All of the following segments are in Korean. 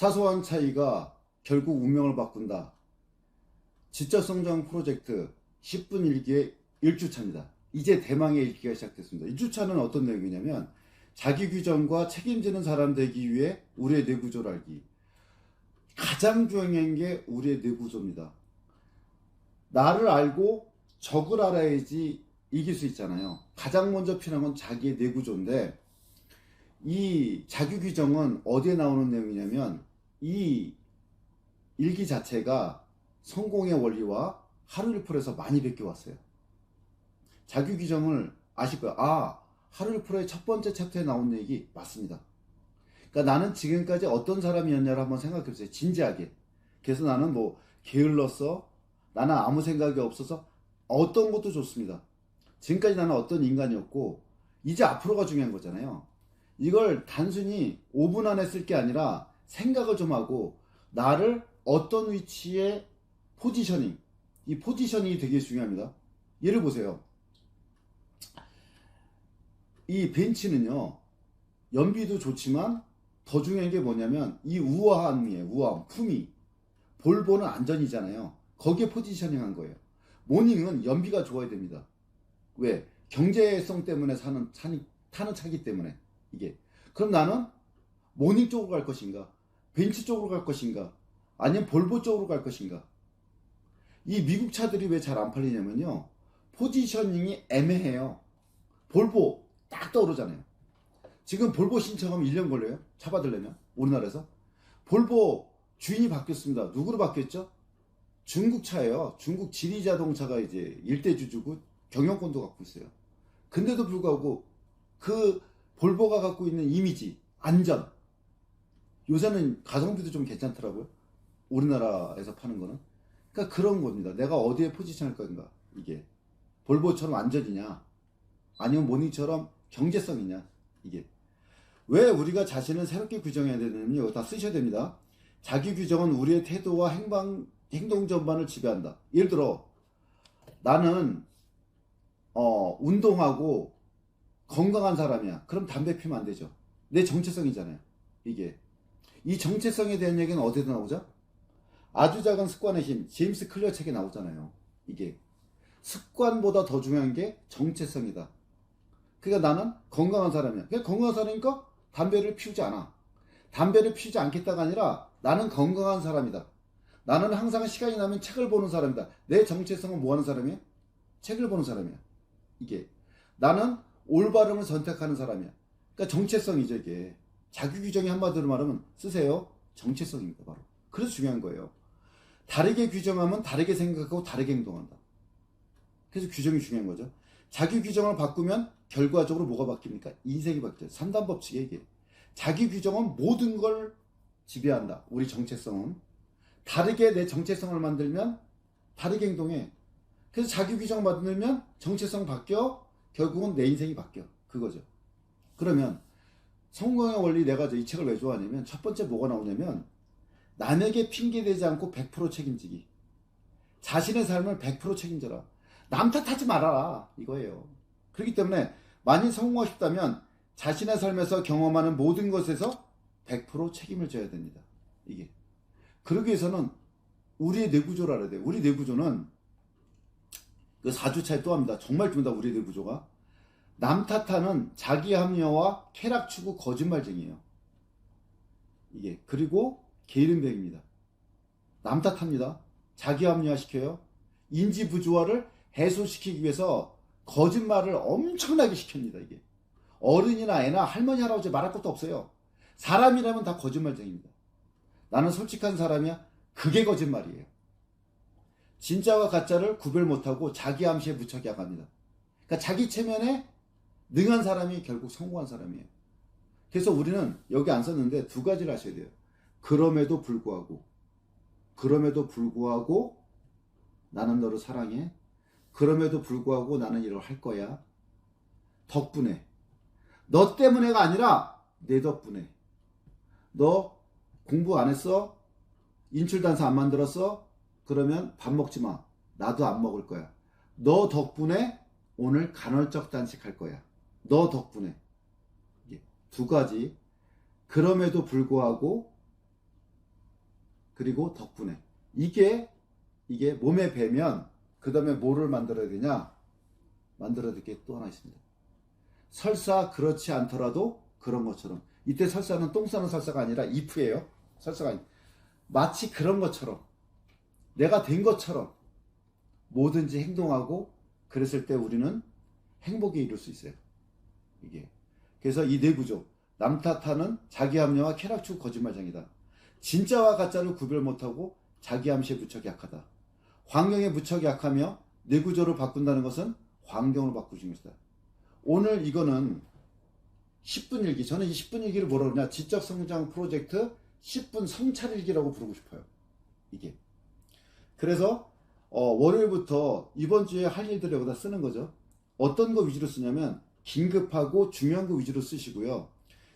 사소한 차이가 결국 운명을 바꾼다. 지적성장 프로젝트 10분 일기의 1주차입니다. 이제 대망의 일기가 시작됐습니다. 1주차는 어떤 내용이냐면 자기 규정과 책임지는 사람 되기 위해 우리의 뇌구조를 알기. 가장 중요한 게 우리의 뇌구조입니다. 나를 알고 적을 알아야지 이길 수 있잖아요. 가장 먼저 필요한 건 자기의 뇌구조인데 이 자기 규정은 어디에 나오는 내용이냐면 이 일기 자체가 성공의 원리와 하루 일풀에서 많이 베껴왔어요. 자기 규정을 아실 거예요. 아, 하루 일풀의 첫 번째 챕터에 나온 얘기 맞습니다. 그러니까 나는 지금까지 어떤 사람이었냐를 한번 생각해 보세요. 진지하게. 그래서 나는 뭐 게을렀어. 나는 아무 생각이 없어서 어떤 것도 좋습니다. 지금까지 나는 어떤 인간이었고 이제 앞으로가 중요한 거잖아요. 이걸 단순히 5분 안에 쓸 게 아니라 생각을 좀 하고 나를 어떤 위치에 포지셔닝 이 포지셔닝이 되게 중요합니다. 예를 보세요. 이 벤치는요 연비도 좋지만 더 중요한 게 뭐냐면 이 우아함이에요. 우아함, 품위. 볼보는 안전이잖아요. 거기에 포지셔닝 한 거예요. 모닝은 연비가 좋아야 됩니다. 왜? 경제성 때문에 사는 차니, 타는 차기 때문에 이게. 그럼 나는 모닝 쪽으로 갈 것인가? 벤츠 쪽으로 갈 것인가? 아니면 볼보 쪽으로 갈 것인가? 이 미국 차들이 왜 잘 안 팔리냐면요. 포지셔닝이 애매해요. 볼보 딱 떠오르잖아요. 지금 볼보 신청하면 1년 걸려요. 차 받으려면 우리나라에서. 볼보 주인이 바뀌었습니다. 누구로 바뀌었죠? 중국 차예요. 중국 지리 자동차가 이제 일대 주주고 경영권도 갖고 있어요. 근데도 불구하고 그 볼보가 갖고 있는 이미지, 안전. 요새는 가성비도 좀 괜찮더라고요. 우리나라에서 파는 거는. 그러니까 그런 겁니다. 내가 어디에 포지션할 건가, 이게. 볼보처럼 안전이냐, 아니면 모닝처럼 경제성이냐, 이게. 왜 우리가 자신을 새롭게 규정해야 되느냐, 이거 다 쓰셔야 됩니다. 자기 규정은 우리의 태도와 행방, 행동 전반을 지배한다. 예를 들어, 나는, 어, 운동하고 건강한 사람이야. 그럼 담배 피면 안 되죠. 내 정체성이잖아요. 이게. 이 정체성에 대한 얘기는 어디서 나오죠? 아주 작은 습관의 힘, 제임스 클리어 책에 나오잖아요. 이게. 습관보다 더 중요한 게 정체성이다. 그러니까 나는 건강한 사람이야. 그러니까 건강한 사람이니까 담배를 피우지 않아. 담배를 피우지 않겠다가 아니라 나는 건강한 사람이다. 나는 항상 시간이 나면 책을 보는 사람이다. 내 정체성은 뭐 하는 사람이야? 책을 보는 사람이야. 이게. 나는 올바름을 선택하는 사람이야. 그러니까 정체성이죠, 이게. 자기 규정이 한마디로 말하면 쓰세요. 정체성입니다, 바로. 그래서 중요한 거예요. 다르게 규정하면 다르게 생각하고 다르게 행동한다. 그래서 규정이 중요한 거죠. 자기 규정을 바꾸면 결과적으로 뭐가 바뀝니까? 인생이 바뀌어요. 3단 법칙에 이게. 자기 규정은 모든 걸 지배한다. 우리 정체성은. 다르게 내 정체성을 만들면 다르게 행동해. 그래서 자기 규정 만들면 정체성 바뀌어 결국은 내 인생이 바뀌어. 그거죠. 그러면 성공의 원리 내가 이 책을 왜 좋아하냐면 첫 번째 뭐가 나오냐면 남에게 핑계대지 않고 100% 책임지기. 자신의 삶을 100% 책임져라. 남 탓하지 말아라. 이거예요. 그렇기 때문에 만일 성공하고 싶다면 자신의 삶에서 경험하는 모든 것에서 100% 책임을 져야 됩니다. 이게. 그러기 위해서는 우리의 뇌구조를 알아야 돼요. 우리 뇌구조는 그 4주차에 또 합니다. 정말 줍니다. 우리 뇌구조가. 남 탓하는 자기 합리화와 쾌락 추구 거짓말쟁이에요. 이게. 그리고 게으름뱅입니다. 남 탓합니다. 자기 합리화 시켜요. 인지 부조화를 해소시키기 위해서 거짓말을 엄청나게 시킵니다, 이게. 어른이나 애나 할머니, 할아버지 말할 것도 없어요. 사람이라면 다 거짓말쟁입니다. 나는 솔직한 사람이야? 그게 거짓말이에요. 진짜와 가짜를 구별 못하고 자기 암시에 무척 약합니다. 그러니까 자기 체면에 능한 사람이 결국 성공한 사람이에요. 그래서 우리는 여기 안 썼는데 두 가지를 하셔야 돼요. 그럼에도 불구하고, 그럼에도 불구하고 나는 너를 사랑해. 그럼에도 불구하고 나는 이걸 할 거야. 덕분에. 너 때문에가 아니라 내 덕분에. 너 공부 안 했어? 인출단서 안 만들었어? 그러면 밥 먹지 마. 나도 안 먹을 거야. 너 덕분에 오늘 간헐적 단식할 거야. 너 덕분에. 두 가지. 그럼에도 불구하고 그리고 덕분에. 이게 이게 몸에 배면 그 다음에 뭐를 만들어야 되냐? 만들어야 될 게 또 하나 있습니다. 설사 그렇지 않더라도 그런 것처럼. 이때 설사는 똥 싸는 설사가 아니라 if예요. 설사가 아니 마치 그런 것처럼. 내가 된 것처럼 뭐든지 행동하고 그랬을 때 우리는 행복에 이룰 수 있어요 이게 그래서 이 내구조 남 탓하는 자기 합리와 쾌락추 거짓말장이다 진짜와 가짜를 구별 못하고 자기 암시에 무척 약하다. 환경에 무척 약하며 내 구조를 바꾼다는 것은 환경을 바꾸는 것이다. 오늘 이거는 10분 일기. 저는 이 10분 일기를 뭐라 그러냐. 지적 성장 프로젝트 10분 성찰 일기라고 부르고 싶어요. 이게. 그래서 어, 월요일부터 이번 주에 할 일들을 여기다 쓰는 거죠. 어떤 거 위주로 쓰냐면 긴급하고 중요한 거 위주로 쓰시고요.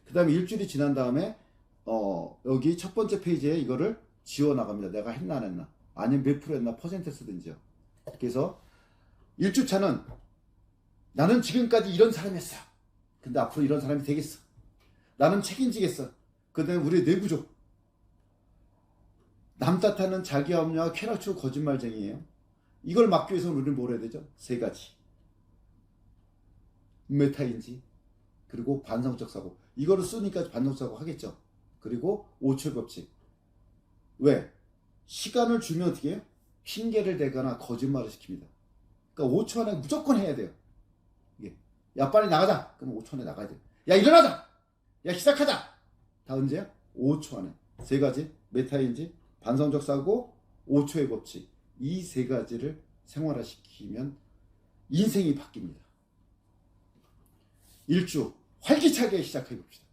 그 다음에 일주일이 지난 다음에 어, 여기 첫 번째 페이지에 이거를 지워 나갑니다. 내가 했나 안 했나. 아니면 몇 프로 했나 퍼센트 쓰든지요. 그래서 1주차는 나는 지금까지 이런 사람이었어. 근데 앞으로 이런 사람이 되겠어. 나는 책임지겠어. 그 다음에 우리의 내구조. 남 탓하는 자기 합리와 쾌락추 거짓말쟁이에요. 이걸 막기 위해서는 우리는 뭘 해야 되죠? 세 가지. 메타인지, 그리고 반성적 사고. 이거를 쓰니까 반성적 사고 하겠죠. 그리고 5초의 법칙. 왜? 시간을 주면 어떻게 해요? 핑계를 대거나 거짓말을 시킵니다. 그러니까 5초 안에 무조건 해야 돼요. 이게. 야, 빨리 나가자! 그럼 5초 안에 나가야 돼요. 야, 일어나자! 야, 시작하자! 다 언제야? 5초 안에. 세 가지. 메타인지, 반성적 사고, 5초의 법칙. 이 세 가지를 생활화시키면 인생이 바뀝니다. 일주 활기차게 시작해 봅시다.